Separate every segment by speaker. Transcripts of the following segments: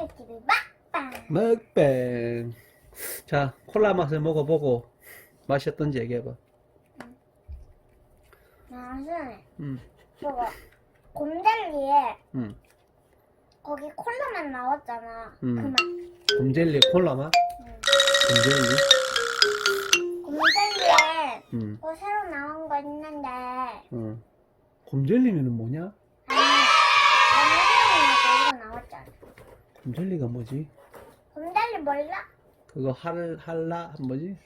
Speaker 1: 민주TV 막방
Speaker 2: 먹뱅. 자, 콜라 맛을 먹어보고 맛이 어떤지 얘기해봐.
Speaker 1: 맛은
Speaker 2: 음,
Speaker 1: 저거 곰젤리에
Speaker 2: 음.
Speaker 1: 거기 콜라만 나왔잖아
Speaker 2: 음.
Speaker 1: 그 맛.
Speaker 2: 곰젤리 콜라 맛?
Speaker 1: 음.
Speaker 2: 곰젤리?
Speaker 1: 곰젤리에
Speaker 2: 음,
Speaker 1: 또 새로 나온 거 있는데
Speaker 2: 음. 곰젤리는 뭐냐?
Speaker 1: 아니 곰젤리가 이거 나왔잖아
Speaker 2: 곰젤리가 뭐지?
Speaker 1: 곰젤리 몰라?
Speaker 2: 그거 할, 할라? 뭐지?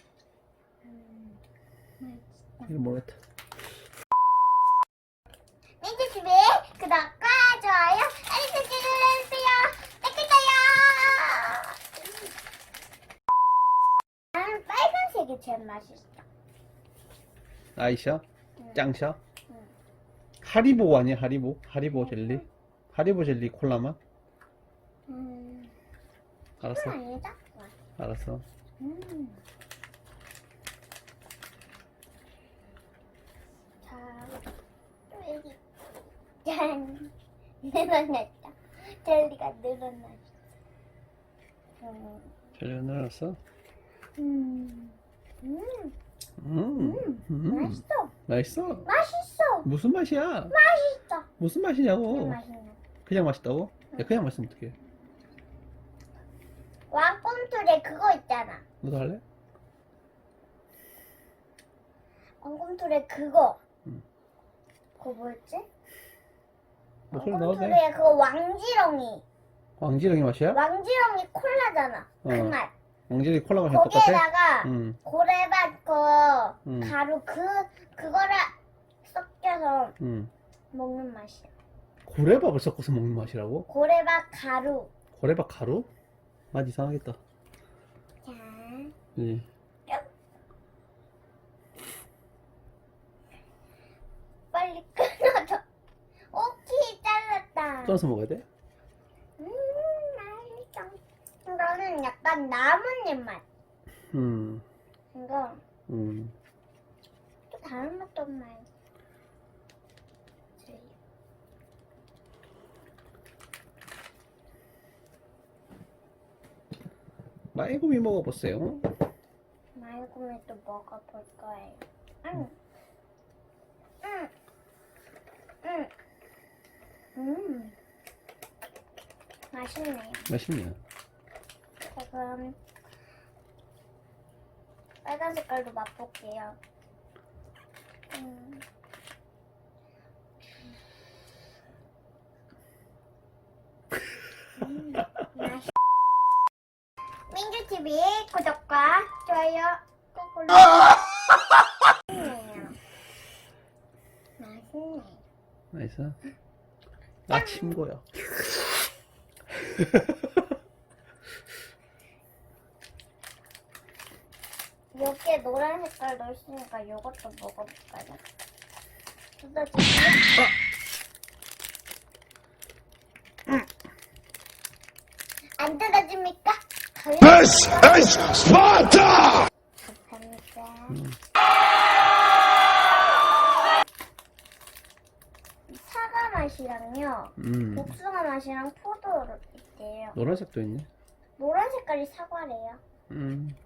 Speaker 1: 음.
Speaker 2: 이거 모르겠다.
Speaker 1: 민주TV 구독과 좋아요 알림 설정해주세요 댓글다요 나는 빨간색이 제일 맛있어
Speaker 2: 아이셔?
Speaker 1: 응.
Speaker 2: 짱셔?
Speaker 1: 응.
Speaker 2: 하리보 아니야, 하리보? 하리보 젤리? 하리보 젤리 콜라 맛?
Speaker 1: 음,
Speaker 2: 알았어,
Speaker 1: 아니다
Speaker 2: 알았어.
Speaker 1: 음. 자, 또 여기 짠 늘어났다. 젤리가 늘어났어. 음,
Speaker 2: 젤리 늘었어?
Speaker 1: 음, 음,
Speaker 2: 음, 음.
Speaker 1: 맛있어.
Speaker 2: 맛있어?
Speaker 1: 맛있어.
Speaker 2: 무슨 맛이야?
Speaker 1: 맛있어.
Speaker 2: 무슨
Speaker 1: 그냥
Speaker 2: 맛이냐고?
Speaker 1: 맛있네.
Speaker 2: 그냥 맛있다고? 야, 그냥 맛있으면 어떡해?
Speaker 1: 왕꿈틀에 그거 있잖아.
Speaker 2: 너도 할래?
Speaker 1: 왕꿈틀에 그거.
Speaker 2: 음.
Speaker 1: 그거 뭐였지?
Speaker 2: 목소리 나오세
Speaker 1: 왕꿈틀에 그거 왕지렁이.
Speaker 2: 왕지렁이 맛이야?
Speaker 1: 왕지렁이 콜라잖아. 그
Speaker 2: 어.
Speaker 1: 맛.
Speaker 2: 왕지렁이 콜라 맛이 똑같아?
Speaker 1: 거기에다가
Speaker 2: 응.
Speaker 1: 고래밭 그
Speaker 2: 음.
Speaker 1: 가루 그 그거를 섞여서
Speaker 2: 응.
Speaker 1: 먹는 맛이야.
Speaker 2: 고래밥을 섞어서 먹는 맛이라고?
Speaker 1: 고래밭 가루.
Speaker 2: 고래밥 가루? 맛 이상하겠다.
Speaker 1: 자,
Speaker 2: 예.
Speaker 1: 빨리 끊어줘. 오케이 잘랐다.
Speaker 2: 쪄서 먹어야 돼?
Speaker 1: 음, 맛있어. 이거는 약간 나뭇잎 맛.
Speaker 2: 음.
Speaker 1: 이거
Speaker 2: 음.
Speaker 1: 또 다른 맛도 없나요?
Speaker 2: 말고기 먹어보세요.
Speaker 1: 말고기 또 먹어볼 거예요. 응. 응. 응. 음. 맛있네요.
Speaker 2: 맛있네요.
Speaker 1: 자, 그럼 빨간 색깔도 맛볼게요. 음. 음, 맛있... 민주TV 구독과 좋아요 꼭 눌러주세요. 맛있네요.
Speaker 2: 맛있어? 나 친구야.
Speaker 1: 여기에 노란 색깔 넣었으니까 이것도 먹어볼까요? 뜯어주세요. 안 뜯어집니까?
Speaker 3: This is Sparta!
Speaker 1: 감사합니다. 사과 맛이랑요,
Speaker 2: 음.
Speaker 1: 복숭아 맛이랑 포도 있대요.
Speaker 2: 노란색도 있네.
Speaker 1: 노란 색깔이 사과래요.
Speaker 2: 음.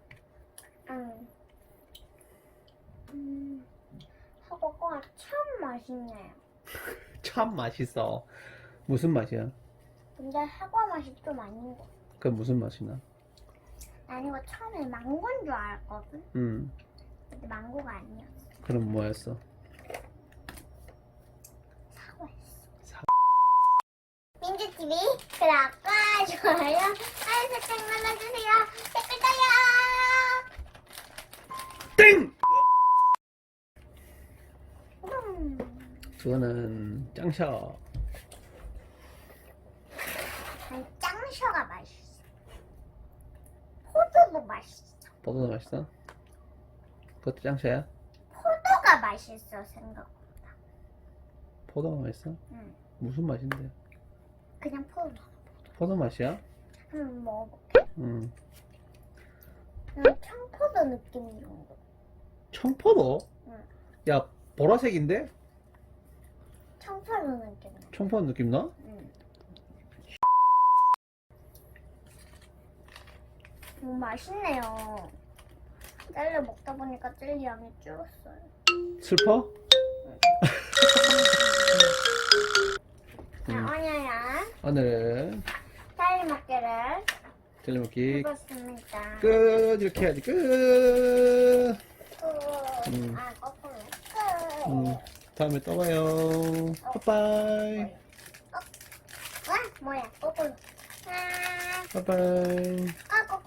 Speaker 1: 음. 음. 사과가 참 맛있네요.
Speaker 2: 참 맛있어. 무슨 맛이야?
Speaker 1: 근데 사과 맛이 좀 아닌 거.
Speaker 2: 그 무슨 맛이나?
Speaker 1: 난 이거 처음에 망고인 줄 알았거든.
Speaker 2: 음.
Speaker 1: 근데 망고가 아니었어.
Speaker 2: 그럼 뭐였어?
Speaker 1: 사과였어.
Speaker 2: 사-
Speaker 1: 민주TV 구독과 좋아요 알림 설정 눌러주세요. 댓글 달요.
Speaker 2: 땡!
Speaker 1: 음.
Speaker 2: 저거는 짱샤.
Speaker 1: 난 짱셔가 맛있어. 포도도 맛있어.
Speaker 2: 포도도 맛있어? 그것도 짱샤야?
Speaker 1: 포도가 맛있어 생각.
Speaker 2: 포도가 맛있어?
Speaker 1: 응.
Speaker 2: 무슨 맛인데?
Speaker 1: 그냥 포도.
Speaker 2: 포도 맛이야?
Speaker 1: 한번 먹어볼게.
Speaker 2: 음.
Speaker 1: 난 청포도 느낌 거.
Speaker 2: 청포도?
Speaker 1: 응.
Speaker 2: 야, 보라색인데?
Speaker 1: 청포도 느낌.
Speaker 2: 청포도 느낌 나?
Speaker 1: 응. 너무 맛있네요. 젤리 먹다 보니까 젤리 양이 줄었어요.
Speaker 2: 슬퍼?
Speaker 1: 자,
Speaker 2: 음.
Speaker 1: 오늘은
Speaker 2: 오늘은
Speaker 1: 젤리 먹기를
Speaker 2: 젤리 먹기
Speaker 1: 해봤습니다.
Speaker 2: 끝 이렇게 해야지 끝
Speaker 1: 끝.
Speaker 2: 음.
Speaker 1: 아, 거꾸로. 끝.
Speaker 2: 음, 다음에 또 봐요 빠빠이
Speaker 1: 와, 뭐야, 거꾸로. 아,
Speaker 2: 빠빠이
Speaker 1: 아, 거꾸로.